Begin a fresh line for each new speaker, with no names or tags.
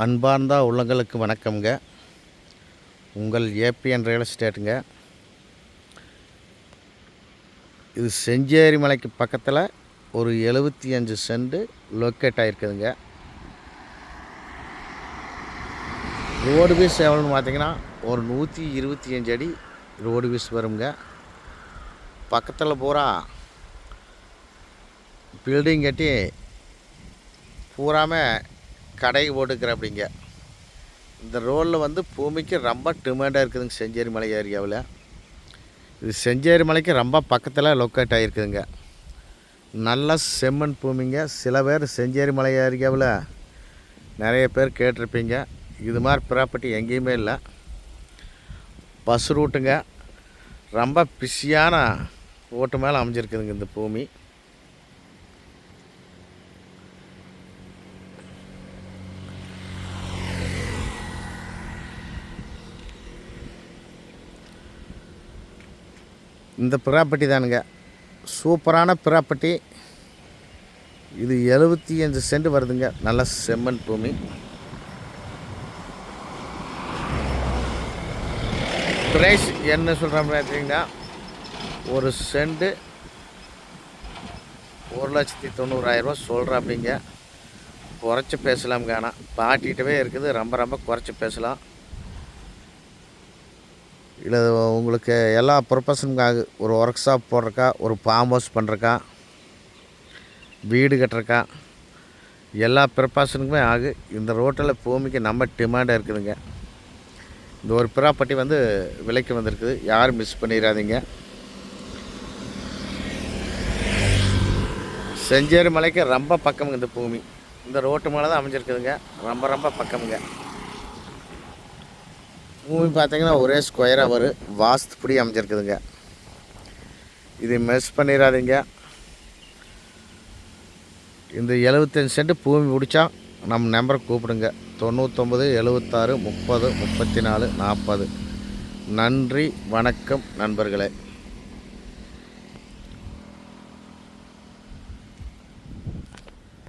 அன்பார்ந்த உள்ளங்களுக்கு வணக்கம்ங்க. உங்கள் ஏபிஎன் ரியல் எஸ்டேட்டுங்க. இது செஞ்சேரி மலைக்கு பக்கத்தில் ஒரு எழுபத்தி அஞ்சு சென்ட் லொக்கேட் ஆகிருக்குதுங்க ரோடு பீஸ் எவ்வளோன்னு பார்த்தீங்கன்னா ஒரு நூற்றி இருபத்தி அஞ்சு அடி ரோடு பீஸ் வருங்க. பக்கத்தில் பூரா பில்டிங் கட்டி பூராமே கடை போட்டுக்கிறப்படிங்க இந்த ரோலில் வந்து பூமிக்கு ரொம்ப டிமாண்டாக இருக்குதுங்க செஞ்சேரி மலை ஏரியாவில். இது செஞ்சேரி மலைக்கு ரொம்ப பக்கத்தில் லொக்கேட் ஆகிருக்குதுங்க நல்ல செம்மண் பூமிங்க. சில பேர் செஞ்சேரி மலை ஏரியாவில் நிறைய பேர் கேட்டிருப்பீங்க. இது மாதிரி ப்ராப்பர்ட்டி எங்கேயுமே இல்லை. பஸ் ரூட்டுங்க ரொம்ப பிஸியான ஓட்டு மேலே அமைஞ்சிருக்குதுங்க இந்த பூமி. இந்த ப்ராப்பர்ட்டி தானுங்க. சூப்பரான ப்ராப்பர்ட்டி. இது எழுபத்தி அஞ்சு சென்ட் வருதுங்க. நல்ல செம்மண் பூமி. ப்ரைஸ் என்ன சொல்கிறோம் பார்த்தீங்கன்னா ஒரு சென்ட் ஒரு லட்சத்தி தொண்ணூறாயிரரூவா சொல்கிறேன் அப்படிங்க குறைச்சி பேசலாம்ங்க. ஆனால் பாட்டிகிட்டவே இருக்குது. ரொம்ப ரொம்ப குறைச்சி பேசலாம். இல்லை உங்களுக்கு எல்லா பர்பஸுக்கும் ஆகு ஒரு ஒர்க் ஷாப் போடுறக்கா ஒரு ஃபார்ம் ஹவுஸ் பண்ணுறக்கா வீடு கட்டுறக்கா எல்லா ப்ரிப்பாஷனுக்குமே ஆகு. இந்த ரோட்டில் பூமிக்கு நம்ம டிமாண்டாக இருக்குதுங்க. இந்த ஒரு ப்ராப்பர்ட்டி வந்து விலைக்கு வந்திருக்குது. யாரும் மிஸ் பண்ணிடாதீங்க செஞ்சேரி மலைக்கு ரொம்ப பக்கமுங்க இந்த பூமி. இந்த ரோட்டு மேலே தான் அமைஞ்சிருக்குதுங்க. ரொம்ப ரொம்ப பக்கமுங்க. பூமி பார்த்தீங்கன்னா ஒரே ஸ்கொயராக வரும். வாஸ்துப்படி அமைஞ்சிருக்குதுங்க. இது மிஸ் பண்ணிடாதீங்க இந்த எழுபத்தஞ்சு சென்ட் பூமி பிடிச்சா நம்ம நம்பரை கூப்பிடுங்க. தொண்ணூத்தொம்பது எழுபத்தாறு முப்பது முப்பத்தி நாலு நாற்பது நன்றி வணக்கம் நண்பர்களே.